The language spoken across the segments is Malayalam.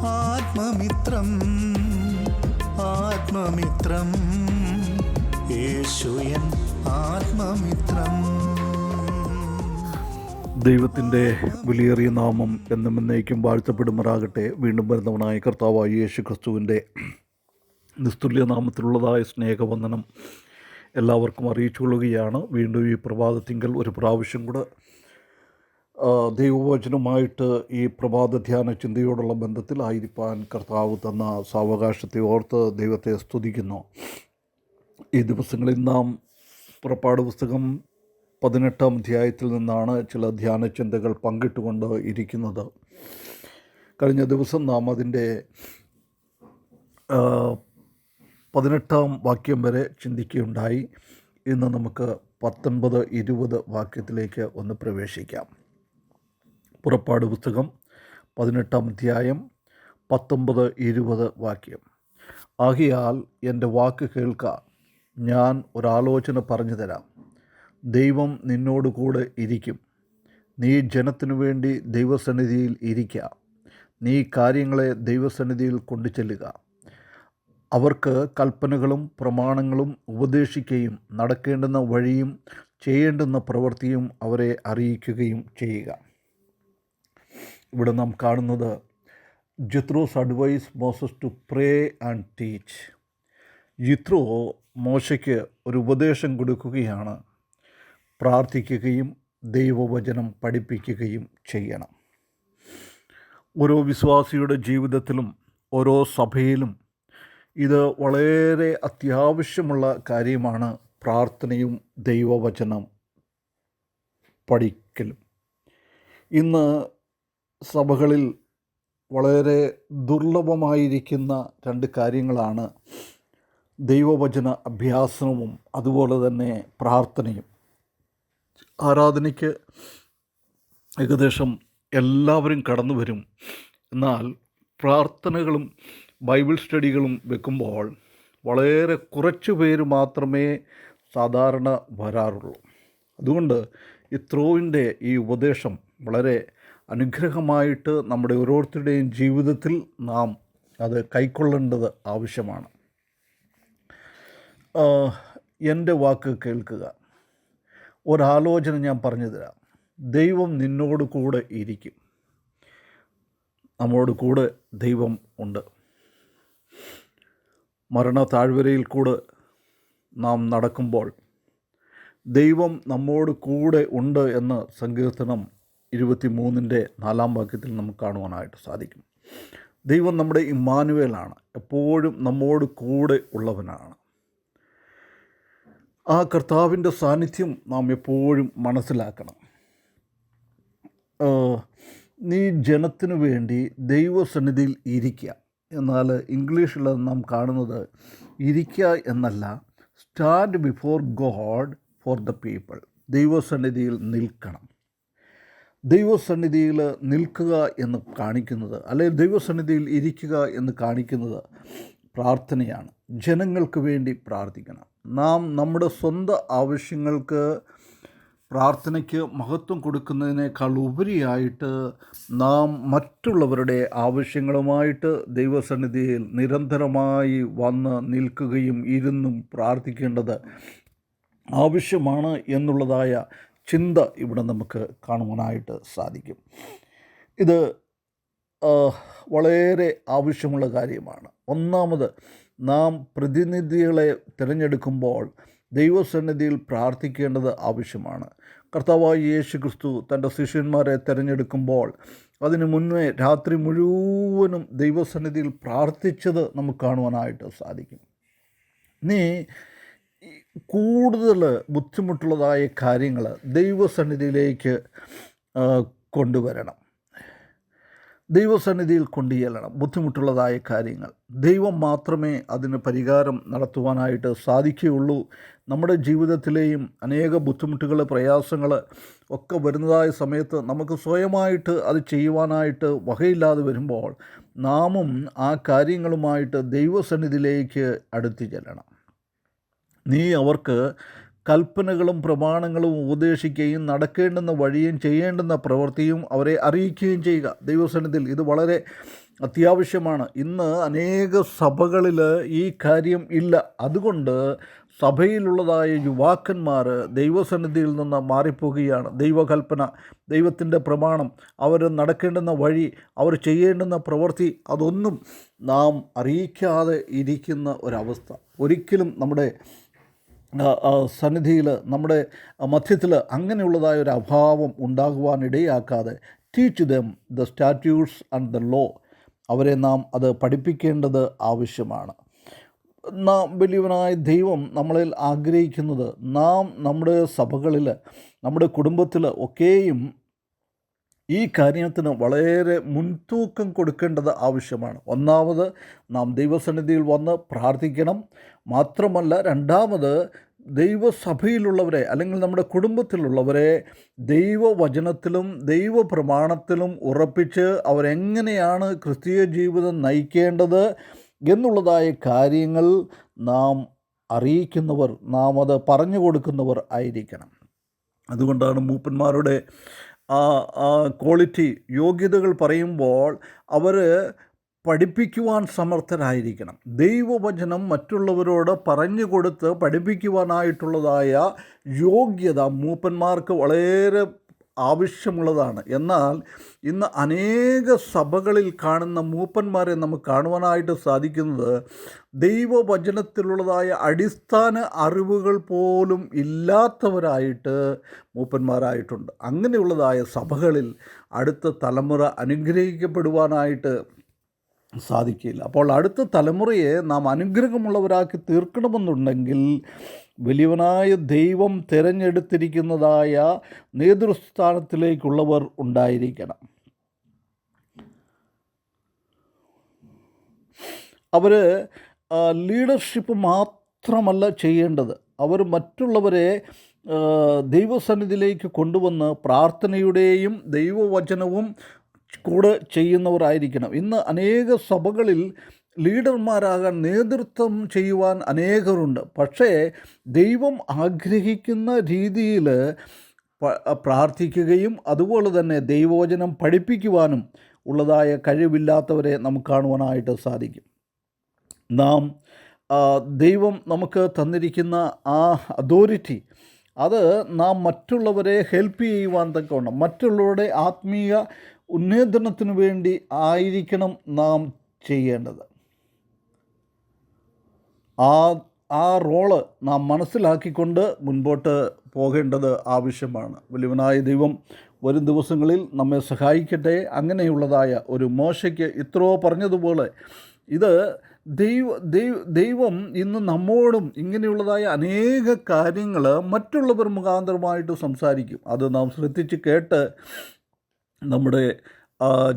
ആത്മമിത്രം ആത്മമിത്രം. യേശുയൻ ആത്മമിത്രം. ദൈവത്തിന്റെ വിലയേറിയ നാമം എന്നും എന്നേക്കും വാഴ്ത്തപ്പെടുമാറാകട്ടെ. വീണ്ടും വരുന്നവനായ കർത്താവായ യേശു ക്രിസ്തുവിന്റെ നിസ്തുല്യ നാമത്തിലുള്ളതായ സ്നേഹവന്ദനം എല്ലാവർക്കും അറിയിച്ചു അറിയിച്ചുകൊള്ളുകയാണ്. വീണ്ടും ഈ പ്രഭാതത്തിങ്കൽ ഒരു പ്രാവശ്യം കൂടെ ദൈവവചനമായിട്ട് ഈ പ്രഭാത ധ്യാന ചിന്തയോടുള്ള ബന്ധത്തിലായിരിക്കാൻ കർത്താവ് തന്ന സാവകാശത്തെ ഓർത്ത് ദൈവത്തെ സ്തുതിക്കുന്നു. ഈ ദിവസങ്ങളിൽ നാം പുറപ്പാട് പുസ്തകം പതിനെട്ടാം അധ്യായത്തിൽ നിന്നാണ് ചില ധ്യാന ചിന്തകൾ പങ്കിട്ടുകൊണ്ട് ഇരിക്കുന്നത്. കഴിഞ്ഞ ദിവസം നാം അതിന്റെ പതിനെട്ടാം വാക്യം വരെ ചിന്തിക്കുകയുണ്ടായി. ഇന്ന് നമുക്ക് പത്തൊൻപത് ഇരുപത് വാക്യത്തിലേക്ക് ഒന്ന് പ്രവേശിക്കാം. പുറപ്പാട് പുസ്തകം പതിനെട്ടാം അധ്യായം പത്തൊമ്പത് ഇരുപത് വാക്യം. ആകിയാൽ എന്റെ വാക്ക് കേൾക്ക ഞാൻ ഒരാലോചന പറഞ്ഞു തരാം. ദൈവം നിന്നോടുകൂടെ ഇരിക്കും. നീ ജനത്തിനു വേണ്ടി ദൈവസന്നിധിയിൽ ഇരിക്കുക നീ കാര്യങ്ങളെ ദൈവസന്നിധിയിൽ കൊണ്ടു ചെല്ലുക അവർക്ക് കൽപ്പനകളും പ്രമാണങ്ങളും ഉപദേശിക്കുകയും നടക്കേണ്ടുന്ന വഴിയും ചെയ്യേണ്ടുന്ന പ്രവൃത്തിയും അവരെ അറിയിക്കുകയും ചെയ്യുക. ഇവിടെ നാം കാണുന്നത് Jethro's advice Moses to pray and teach Jethro മോശയ്ക്ക് ഒരു ഉപദേശം കൊടുക്കുകയാണ്. പ്രാർത്ഥിക്കുകയും ദൈവവചനം പഠിപ്പിക്കുകയും ചെയ്യണം. ഓരോ വിശ്വാസിയുടെ ജീവിതത്തിലും ഓരോ സഭയിലും ഇത് വളരെ അത്യാവശ്യമുള്ള കാര്യമാണ് പ്രാർത്ഥനയും ദൈവവചനം പഠിക്കലും. ഇന്ന് സഭകളിൽ വളരെ ദുർലഭമായിരിക്കുന്ന രണ്ട് കാര്യങ്ങളാണ് ദൈവവചന അഭ്യാസനവും അതുപോലെ തന്നെ പ്രാർത്ഥനയും. ആരാധനയ്ക്ക് ഏകദേശം എല്ലാവരും കടന്നു വരും. എന്നാൽ പ്രാർത്ഥനകളും ബൈബിൾ സ്റ്റഡികളും വെക്കുമ്പോൾ വളരെ കുറച്ച് പേര് മാത്രമേ സാധാരണ വരാറുള്ളൂ. അതുകൊണ്ട് ഇത്രോവിന്റെ ത്രോവിന്റെ ഈ ഉപദേശം വളരെ അനുഗ്രഹമായിട്ട് നമ്മുടെ ഓരോരുത്തരുടെയും ജീവിതത്തിൽ നാം അത് കൈക്കൊള്ളേണ്ടത് ആവശ്യമാണ്. എന്റെ വാക്ക് കേൾക്കുക. ഒരാലോചന ഞാൻ പറഞ്ഞു തരാം ദൈവം നിന്നോട് കൂടെ ഇരിക്കും. നമ്മളോട് കൂടെ ദൈവം ഉണ്ട്. മരണ താഴ്വരയിൽ കൂടെ നാം നടക്കുമ്പോൾ ദൈവം നമ്മോട് കൂടെ ഉണ്ട് എന്ന് സങ്കീർത്തനം ഇരുപത്തി മൂന്നിന്റെ നാലാം വാക്യത്തിൽ നമുക്ക് കാണുവാനായിട്ട് സാധിക്കും. ദൈവം നമ്മുടെ ഇമ്മാനുവേലാണ്. എപ്പോഴും നമ്മോട് കൂടെ ഉള്ളവനാണ്. ആ കർത്താവിന്റെ സാന്നിധ്യം നാം എപ്പോഴും മനസ്സിലാക്കണം. നീ ജനത്തിനു വേണ്ടി ദൈവസന്നിധിയിൽ ഇരിക്കുക എന്നാൽ ഇംഗ്ലീഷിൽ നാം കാണുന്നത് ഇരിക്കുക എന്നല്ല stand before God for the people ദൈവസന്നിധിയിൽ നിൽക്കണം. ദൈവസന്നിധിയിൽ നിൽക്കുക എന്ന് കാണിക്കുന്നത് അല്ലെങ്കിൽ ദൈവസന്നിധിയിൽ ഇരിക്കുക എന്ന് കാണിക്കുന്നത് പ്രാർത്ഥനയാണ്. ജനങ്ങൾക്ക് വേണ്ടി പ്രാർത്ഥിക്കണം. നാം നമ്മുടെ സ്വന്തം ആവശ്യങ്ങൾക്ക് പ്രാർത്ഥനയ്ക്ക് മഹത്വം കൊടുക്കുന്നതിനേക്കാൾ ഉപരിയായിട്ട് നാം മറ്റുള്ളവരുടെ ആവശ്യങ്ങളുമായിട്ട് ദൈവസന്നിധിയിൽ നിരന്തരമായി വന്ന് നിൽക്കുകയും ഇരുന്നും പ്രാർത്ഥിക്കേണ്ടത് ആവശ്യമാണ് എന്നുള്ളതായ ചിന്ത ഇവിടെ നമുക്ക് കാണുവാനായിട്ട് സാധിക്കും. ഇത് വളരെ ആവശ്യമുള്ള കാര്യമാണ്. ഒന്നാമത് നാം പ്രതിനിധികളെ തിരഞ്ഞെടുക്കുമ്പോൾ ദൈവസന്നിധിയിൽ പ്രാർത്ഥിക്കേണ്ടത് ആവശ്യമാണ്. കർത്താവായ യേശു ക്രിസ്തു തന്റെ ശിഷ്യന്മാരെ തിരഞ്ഞെടുക്കുമ്പോൾ അതിനു മുന്നേ രാത്രി മുഴുവനും ദൈവസന്നിധിയിൽ പ്രാർത്ഥിച്ചത് നമുക്ക് കാണുവാനായിട്ട് സാധിക്കും. നീ കൂടുതൽ ബുദ്ധിമുട്ടുള്ളതായ കാര്യങ്ങൾ ദൈവസന്നിധിയിലേക്ക് കൊണ്ടുവരണം. ദൈവസന്നിധിയിൽ കൊണ്ടുചെല്ലണം. ബുദ്ധിമുട്ടുള്ളതായ കാര്യങ്ങൾ. ദൈവം മാത്രമേ അതിന് പരിഹാരം നടത്തുവാനായിട്ട് സാധിക്കുകയുള്ളൂ. നമ്മുടെ ജീവിതത്തിലെയും അനേക ബുദ്ധിമുട്ടുകൾ പ്രയാസങ്ങൾ ഒക്കെ വരുന്നതായ സമയത്ത് നമുക്ക് സ്വയമായിട്ട് അത് ചെയ്യുവാനായിട്ട് വകയില്ലാതെ വരുമ്പോൾ നാമും ആ കാര്യങ്ങളുമായിട്ട് ദൈവസന്നിധിയിലേക്ക് അടുത്തു ചെല്ലണം. നീ അവർക്ക് കൽപ്പനകളും പ്രമാണങ്ങളും ഉപദേശിക്കുകയും നടക്കേണ്ടുന്ന വഴിയും ചെയ്യേണ്ടുന്ന പ്രവൃത്തിയും അവരെ അറിയിക്കുകയും ചെയ്യുക. ദൈവസന്നിധിയിൽ ഇത് വളരെ അത്യാവശ്യമാണ്. ഇന്ന് അനേക സഭകളിൽ ഈ കാര്യം ഇല്ല. അതുകൊണ്ട് സഭയിലുള്ളതായ യുവാക്കന്മാർ ദൈവസന്നിധിയിൽ നിന്ന് മാറിപ്പോകുകയാണ്. ദൈവകൽപ്പന ദൈവത്തിന്റെ പ്രമാണം അവർ നടക്കേണ്ടുന്ന വഴി അവർ ചെയ്യേണ്ടുന്ന പ്രവൃത്തി അതൊന്നും നാം അറിയിക്കാതെ ഇരിക്കുന്ന ഒരവസ്ഥ. ഒരിക്കലും നമ്മുടെ സന്നിധിയിൽ നമ്മുടെ മധ്യത്തിൽ അങ്ങനെയുള്ളതായ ഒരു അഭാവം ഉണ്ടാകുവാനിടയാക്കാതെ teach them the statutes and the law അവരെ നാം അത് പഠിപ്പിക്കേണ്ടത് ആവശ്യമാണ്. നാം വലിയവനായ ദൈവം നമ്മളിൽ ആഗ്രഹിക്കുന്നത് നാം നമ്മുടെ സഭകളിൽ നമ്മുടെ കുടുംബത്തിൽ ഒക്കെയും ഈ കാര്യത്തിന് വളരെ മുൻതൂക്കം കൊടുക്കേണ്ടത് ആവശ്യമാണ്. ഒന്നാമത് നാം ദൈവസന്നിധിയിൽ വന്ന് പ്രാർത്ഥിക്കണം. മാത്രമല്ല രണ്ടാമത് ദൈവസഭയിലുള്ളവരെ അല്ലെങ്കിൽ നമ്മുടെ കുടുംബത്തിലുള്ളവരെ ദൈവവചനത്തിലും ദൈവ പ്രമാണത്തിലും ഉറപ്പിച്ച് അവരെങ്ങനെയാണ് ക്രിസ്തീയ ജീവിതം നയിക്കേണ്ടത് എന്നുള്ളതായ കാര്യങ്ങൾ നാം അറിയിക്കുന്നവർ നാം അത് പറഞ്ഞു കൊടുക്കുന്നവർ ആയിരിക്കണം. അതുകൊണ്ടാണ് മൂപ്പന്മാരുടെ ക്വാളിറ്റി യോഗ്യതകൾ പറയുമ്പോൾ അവർ പഠിപ്പിക്കുവാൻ സമർത്ഥരായിരിക്കണം. ദൈവവചനം മറ്റുള്ളവരോട് പറഞ്ഞു കൊടുത്ത് പഠിപ്പിക്കുവാനായിട്ടുള്ളതായ യോഗ്യത മൂപ്പന്മാർക്ക് വളരെ ആവശ്യമുള്ളതാണ്. എന്നാൽ ഇന്ന് അനേക സഭകളിൽ കാണുന്ന മൂപ്പന്മാരെ നമുക്ക് കാണുവാനായിട്ട് സാധിക്കുന്നത് ദൈവവചനത്തിലുള്ളതായ അടിസ്ഥാന അറിവുകൾ പോലും ഇല്ലാത്തവരായിട്ട് മൂപ്പന്മാരായിട്ടുണ്ട്. അങ്ങനെയുള്ളതായ സഭകളിൽ അടുത്ത തലമുറ അനുഗ്രഹിക്കപ്പെടുവാനായിട്ട് സാധിക്കില്ല. അപ്പോൾ അടുത്ത തലമുറയെ നാം അനുഗ്രഹമുള്ളവരാക്കി തീർക്കണമെന്നുണ്ടെങ്കിൽ വലിയവനായ ദൈവം തിരഞ്ഞെടുത്തിരിക്കുന്നതായ നേതൃസ്ഥാനത്തിലേക്കുള്ളവർ ഉണ്ടായിരിക്കണം. അവർ ലീഡർഷിപ്പ് മാത്രമല്ല ചെയ്യേണ്ടത്. അവർ മറ്റുള്ളവരെ ദൈവസന്നിധിയിലേക്ക് കൊണ്ടുവന്ന് പ്രാർത്ഥനയുടെയും ദൈവവചനവും കൂടെ ചെയ്യുന്നവരായിരിക്കണം. ഇന്ന് അനേക സഭകളിൽ ലീഡർമാരാകാൻ നേതൃത്വം ചെയ്യുവാൻ അനേകരുണ്ട്. പക്ഷേ ദൈവം ആഗ്രഹിക്കുന്ന രീതിയിൽ പ്രാർത്ഥിക്കുകയും അതുപോലെ തന്നെ ദൈവവചനം പഠിപ്പിക്കുവാനും ഉള്ളതായ കഴിവില്ലാത്തവരെ നമുക്ക് കാണുവാനായിട്ട് സാധിക്കും. നാം ദൈവം നമുക്ക് തന്നിരിക്കുന്ന ആ അതോറിറ്റി അത് നാം മറ്റുള്ളവരെ ഹെൽപ്പ് ചെയ്യുവാൻ തക്കവണ്ണം മറ്റുള്ളവരുടെ ആത്മീയ ഉന്നേതനത്തിനു വേണ്ടി ആയിരിക്കണം നാം ചെയ്യേണ്ടത്. ആ ആ റോൾ നാം മനസ്സിലാക്കിക്കൊണ്ട് മുൻപോട്ട് പോകേണ്ടത് ആവശ്യമാണ്. വലിയവനായ ദൈവം വരും ദിവസങ്ങളിൽ നമ്മെ സഹായിക്കട്ടെ. അങ്ങനെയുള്ളതായ ഒരു മോശയ്ക്ക് ഇത്രയോ പറഞ്ഞതുപോലെ ഇത് ദൈവ ദൈവ ദൈവം ഇന്ന് നമ്മോടും ഇങ്ങനെയുള്ളതായ അനേക കാര്യങ്ങൾ മറ്റുള്ളവർ മുഖാന്തരമായിട്ട് സംസാരിക്കും. അത് നാം ശ്രദ്ധിച്ച് കേട്ട് നമ്മുടെ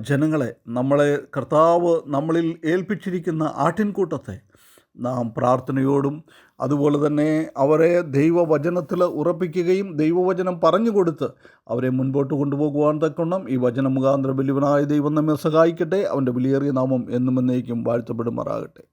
ജനങ്ങളെ നമ്മളെ കർത്താവ് നമ്മളിൽ ഏൽപ്പിച്ചിരിക്കുന്ന ആട്ടിൻകൂട്ടത്തെ നാം പ്രാർത്ഥനയോടും അതുപോലെ തന്നെ അവരെ ദൈവവചനത്തിൽ ഉറപ്പിക്കുകയും ദൈവവചനം പറഞ്ഞു കൊടുത്ത് അവരെ മുൻപോട്ട് കൊണ്ടുപോകുവാൻ തക്കണം ഈ വചന മുഖാന്തരം വലിയവനായ ദൈവം നമ്മെ സഹായിക്കട്ടെ. അവന്റെ വിലയേറിയ നാമം എന്നും എന്നേക്കും വാഴ്ത്തപ്പെടുമാറാകട്ടെ.